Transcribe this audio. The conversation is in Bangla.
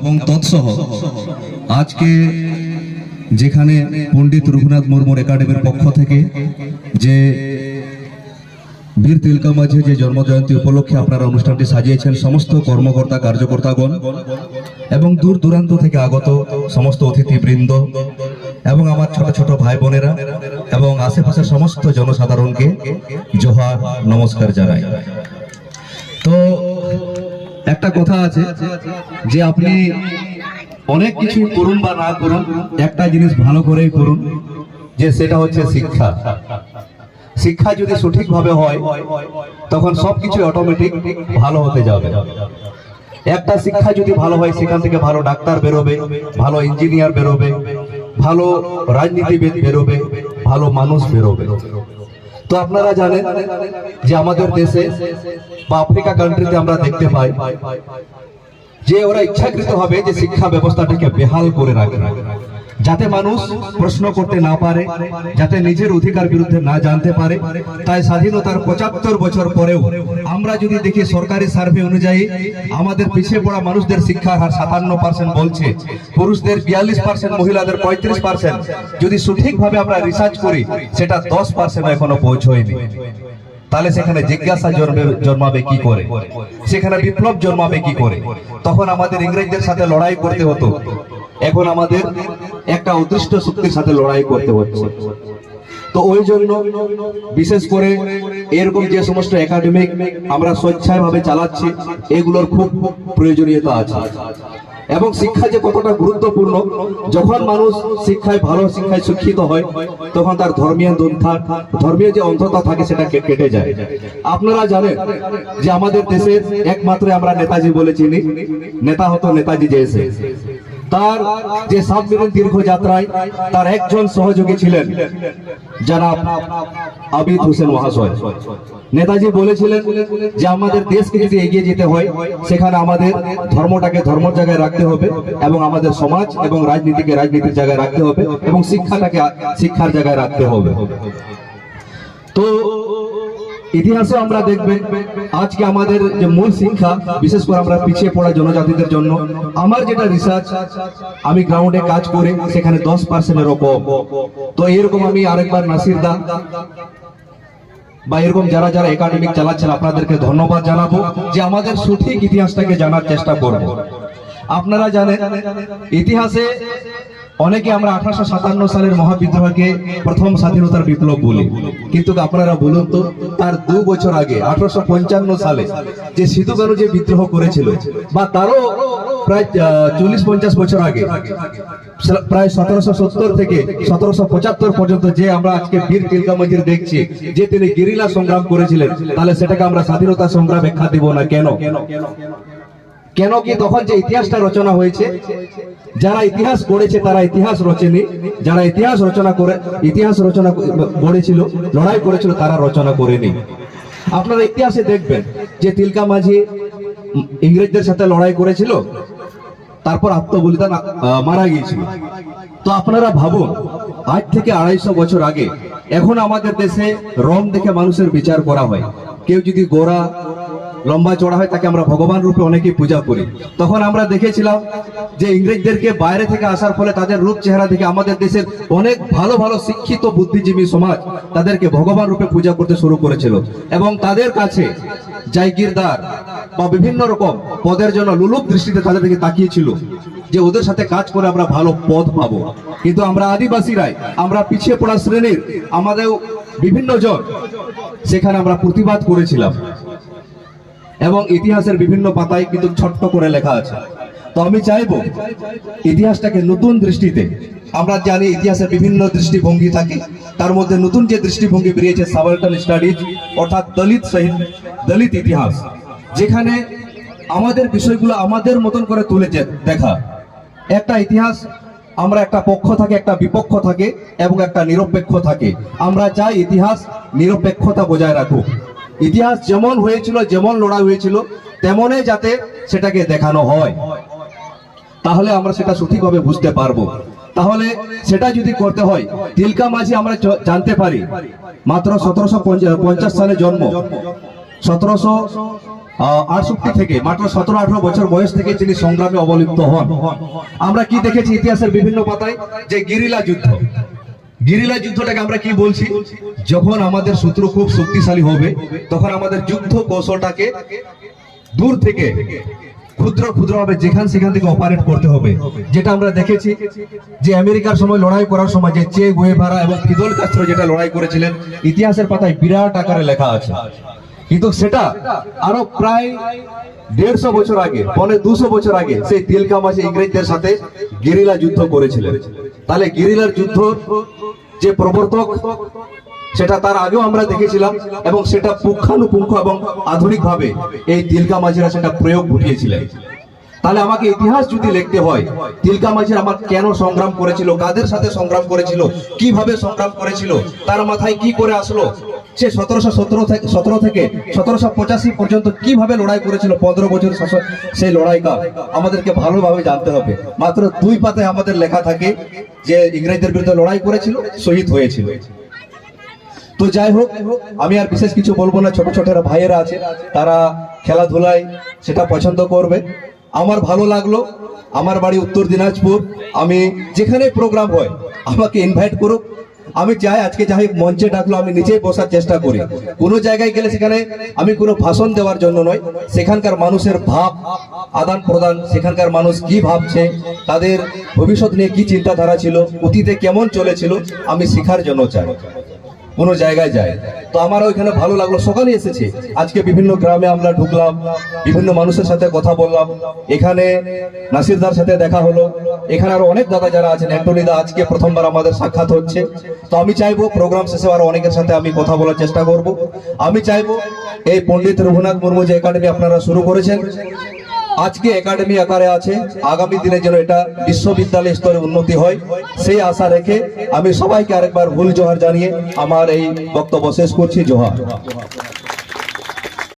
এবং তৎসহ আজকে যেখানে পণ্ডিত রঘুনাথ মুর্মুর একাডেমির পক্ষ থেকে যে বীর তিলকা মাঝে যে জন্মজয়ন্তী উপলক্ষে আপনারা অনুষ্ঠানটি সাজিয়েছেন, সমস্ত কর্মকর্তা, কার্যকর্তাগণ এবং দূর দূরান্ত থেকে আগত সমস্ত অতিথিবৃন্দ এবং আমার ছোট ছোট ভাই বোনেরা এবং আশেপাশের সমস্ত জনসাধারণকে জোহার নমস্কার জানাই। তো একটা কথা আছে যে আপনি অনেক কিছু করুন বা না করুন, একটা জিনিস ভালো করেই করুন, যে সেটা হচ্ছে শিক্ষা। শিক্ষা যদি সঠিকভাবে হয়, তখন সবকিছু অটোমেটিক ভালো হতে যাবে। একটা শিক্ষা যদি ভালো হয়, সেখান থেকে ভালো ডাক্তার বেরোবে, ভালো ইঞ্জিনিয়ার বেরোবে, ভালো রাজনীতিবিদ বেরোবে, ভালো মানুষ বেরোবে। তো আপনারা জানেন যে আমাদের দেশে বা আফ্রিকা কান্ট্রিতে আমরা দেখতে পাই যে ওরা ইচ্ছাকৃত হবে যে শিক্ষা ব্যবস্থাটাকে বেহাল করে রাখে। যাতে মানুষ প্রশ্ন করতে না পারে, যাতে নিজের অধিকার বিরুদ্ধে না জানতে পারে। তাই স্বাধীনতার পঁচাত্তর বছর পরেও আমরা যদি দেখি সরকারি সার্ভে অনুযায়ী, আমাদের পিছিয়ে পড়া মানুষদের শিক্ষার হার সাতান্ন পার্সেন্ট বলছে, পুরুষদের বিয়াল্লিশ পার্সেন্ট মহিলাদের পঁয়ত্রিশ পার্সেন্ট যদি সঠিকভাবে আমরা রিসার্চ করি, সেটা দশ পার্সেন্ট এখনও পৌঁছয়নি। তাহলে সেখানে জিজ্ঞাসা জন্মে- জন্মাবে কি করে? সেখানে বিপ্লব জন্মাবে কি করে? তখন আমাদের ইংরেজদের সাথে লড়াই করতে হতো। এখন আমাদের একটা অদৃষ্ট শক্তির সাথে লড়াই করতে হচ্ছে। তো ওই জন্য বিশেষ করে এরকম যে সমস্ত একাডেমিক আমরা স্বেচ্ছায় চালাচ্ছি, এগুলোর খুব প্রয়োজনীয়তা আছে। এবং শিক্ষা যে কতটা গুরুত্বপূর্ণ, যখন মানুষ শিক্ষায় ভালো, শিক্ষায় শিক্ষিত হয়, তখন তার ধর্মীয় দন্থা, ধর্মীয় যে অন্ধতা থাকে সেটা কেটে যায়। আপনারা জানেন যে আমাদের দেশের একমাত্র আমরা নেতাজি বলে চিনি, নেতা হতো নেতাজি জেসে তার যে মিনিট দীর্ঘ যাত্রায় তার একজন সহযোগী ছিলেন, জনাব আবিদ হোসেন মহাশয়। নেতাজি বলেছিলেন যে আমাদের দেশকে যদি এগিয়ে যেতে হয়, সেখানে আমাদের ধর্মটাকে ধর্মের জায়গায় রাখতে হবে এবং আমাদের সমাজ এবং রাজনীতিকে রাজনীতির জায়গায় রাখতে হবে এবং শিক্ষাটাকে শিক্ষার জায়গায় রাখতে হবে। তো ইতিহাসে আমরা দেখবেন আজকে আমাদের যে মূল শিক্ষা, বিশেষ করে আমরা পিছিয়ে পড়া জনজাতিদের জন্য, আমার যেটা রিসার্চ আমি গ্রাউন্ডে কাজ করে সেখানে দশ পার্সেন্টের কম তো এরকম আমি আরেকবার নাসির দা বা এরকম যারা যারা একাডেমিক চালাচ্ছেন, আপনাদেরকে ধন্যবাদ জানাব যে আমাদের সঠিক ইতিহাসটাকে জানার চেষ্টা করব। আপনারা জানেন, ইতিহাসে অনেকে আমরা আঠারোশো সাতান্ন সালের মহাবিদ্রোহকে প্রথম স্বাধীনতার বিপ্লব বলি। কিন্তু আপনারা বলুন তো, তার দু বছর আগে, আঠারোশো পঞ্চান্ন সালে, যে সিধু কানু যে বিদ্রোহ করেছিল, বা তারও প্রায় চল্লিশ পঞ্চাশ বছর আগে প্রায় সতেরোশো সত্তর থেকে সতেরোশো পঁচাত্তর পর্যন্ত যে আমরা আজকে বীর তিলকা দেখছি, যে তিনি গেরিলা সংগ্রাম করেছিলেন, তাহলে সেটাকে আমরা স্বাধীনতা সংগ্রাম ব্যাখ্যা দিব না কেন? কেন কি তখন যে ইতিহাসটা রচনা হয়েছে, যারা ইতিহাস গড়েছে তারা ইতিহাস রচেনি, যারা ইতিহাস রচনা করে, ইতিহাস রচনা গড়েছিল, লড়াই করেছিল তারা রচনা করেনি। আপনারা ইতিহাসে দেখবেন যে তিলকা মাঝি ইংরেজদের সাথে লড়াই করেছিল, তারপর আত্মবলিদান মারা গিয়েছিল। তো আপনারা ভাবুন আজ থেকে আড়াইশো বছর আগে, এখন আমাদের দেশে রং দেখে মানুষের বিচার করা হয়। কেউ যদি গোরা লম্বা চড়া হয়, তাকে আমরা ভগবান রূপে অনেকে পূজা করি। তখন আমরা দেখেছিলাম যে ইংরেজদেরকে বাইরে থেকে আসার ফলে তাদের রূপ চেহারা দেখে আমাদের দেশের অনেক ভালো ভালো শিক্ষিত, বুদ্ধিজীবী সমাজ তাদেরকে ভগবান রূপে পূজা করতে শুরু করেছিল। এবং তাদের কাছে জায়গিরদার বা বিভিন্ন রকম পদের জন্য লুলুপ দৃষ্টিতে তাদের দিকে তাকিয়েছিল যে ওদের সাথে কাজ করে আমরা ভালো পদ পাবো। কিন্তু আমরা আদিবাসীরাই, আমরা পিছিয়ে পড়া শ্রেণির আমাদের বিভিন্ন জন, সেখানে আমরা প্রতিবাদ করেছিলাম। এবং ইতিহাসের বিভিন্ন পাতায় কিন্তু ছোট্ট করে লেখা আছে। তো আমি চাইব ইতিহাসটাকে নতুন দৃষ্টিতে, আমরা জানি ইতিহাসের বিভিন্ন দৃষ্টিভঙ্গি থাকে, তার মধ্যে নতুন যে দৃষ্টিভঙ্গি বেরিয়েছে সাবাল্টান স্টাডিজ, অর্থাৎ দলিত সহিত দলিত ইতিহাস, যেখানে আমাদের বিষয়গুলো আমাদের মতন করে তুলে যে- দেখা। একটা ইতিহাস, আমরা একটা পক্ষ থাকে, একটা বিপক্ষ থাকে এবং একটা নিরপেক্ষ থাকে। আমরা চাই ইতিহাস নিরপেক্ষতা বজায় রাখুক। ইতিহাস যেমন হয়েছিল, যেমন লড়াই হয়েছিল, তেমনই যাতে সেটাকে দেখানো হয়। তাহলে আমরা সেটা সঠিকভাবে বুঝতে পারব। তাহলে সেটা যদি করতে হয়, তিলকা মাঝি আমরা জানতে পারি। মাত্র সতেরোশো পঞ্চাশ সালে জন্ম। সতেরোশো আটষট্টি থেকে, মাত্র সতেরো, আঠারো বছর বয়স থেকে তিনি সংগ্রামে অবলিপ্ত হন। আমরা কি দেখেছি ইতিহাসের বিভিন্ন পাতায়? যে গিরিলা যুদ্ধ। গিরিলা যুদ্ধটাকে আমরা কি বলছি? যখন আমাদের শত্রু খুব শক্তিশালী হবে, তখন আমাদের যুদ্ধ কৌশলটাকে দূর থেকে ক্ষুদ্র ক্ষুদ্র ভাবে যেখান সেখান থেকে অপারেট করতে হবে। যেটা আমরা দেখেছি যে আমেরিকার সময় লড়াই করার সময় যে চে গুয়েভারা এবং ফিদল কাস্ত্রো যেটা লড়াই করেছিলেন, ইতিহাসের পাতায় বিরাট আকারে লেখা আছে। কিন্তু সেটা আরও প্রায় দেড়শো বছর আগে, পনে দুশো বছর আগে সেই তিলকা মাসে ইংরেজদের সাথে গেরিলা যুদ্ধ করেছিলেন। তাহলে গিরিলার যুদ্ধ যে প্রবর্তক, সেটা তার আগেও আমরা দেখেছিলাম এবং সেটা পুঙ্খানুপুঙ্খ এবং আধুনিকভাবে এই তিলকা মাঝিরা সেটা প্রয়োগ ঘটিয়েছিলেন। তাহলে আমাকে ইতিহাস যদি লিখতে হয় তিলকা মাঝির আমার কেন সংগ্রাম করেছিল, কাদের সাথে সংগ্রাম করেছিল, কীভাবে সংগ্রাম করেছিল, তার মাথায় কি করে আসলো? সে সতেরোশো সতেরো থেকে সতেরো থেকে সতেরোশো পঁচাশি পর্যন্ত কীভাবে লড়াই করেছিল পনেরো বছর শাসন, সেই লড়াইটা আমাদেরকে ভালোভাবে জানতে হবে। মাত্র দুই পাতে আমাদের লেখা থাকে যে ইংরেজদের বিরুদ্ধে লড়াই করেছিল, শহীদ হয়েছিল। তো যাই হোক, আমি আর বিশেষ কিছু বলব না, ছোট ছোট ভাইয়েরা আছে, তারা খেলাধুলায় সেটা পছন্দ করবে। আমার ভালো লাগল, আমার বাড়ি উত্তর দিনাজপুর। আমি যেখানে প্রোগ্রাম হয়, আমাকে ইনভাইট করুক। আমি চাই আজকে যাই, মঞ্চে ডাকলো, আমি নিজেই বসার চেষ্টা করি। কোনো জায়গায় গেলে সেখানে আমি কোনো ভাষণ দেওয়ার জন্য নয়, সেখানকার মানুষের ভাব, আদান প্রদান, সেখানকার মানুষ কি ভাবছে, তাদের ভবিষ্যৎ নিয়ে কি চিন্তাধারা ছিল, অতীতে কেমন চলেছিল, আমি শেখার জন্য চাই। কোনো জায়গায় যায়। তো আমার ওইখানে ভালো লাগল। সকালে এসেছে। আজকে বিভিন্ন গ্রামে আমরা ঢুকলাম, বিভিন্ন মানুষের সাথে কথা বললাম। এখানে নাসিরদার সাথে দেখা হলো। এখানে আরও অনেক দাদা যারা আছেন অ্যান্টনি দা আজকে প্রথমবার আমাদের সাক্ষাৎ হচ্ছে। তো আমি চাইব প্রোগ্রাম শেষে আরও অনেকের সাথে আমি কথা বলার চেষ্টা করব। আমি চাইব এই পণ্ডিত রঘুনাথ মুর্মু যে একাডেমি আপনারা শুরু করেছেন আজকে একাডেমি আকারে আছে। আগামী দিনে যেন এটা বিশ্ববিদ্যালয় স্তরে উন্নতি হয়, সেই আশা রেখে আমি সবাইকে আরেকবার ভুল জোহার জানিয়ে আমার এই বক্তব্য শেষ করছি। জোহার।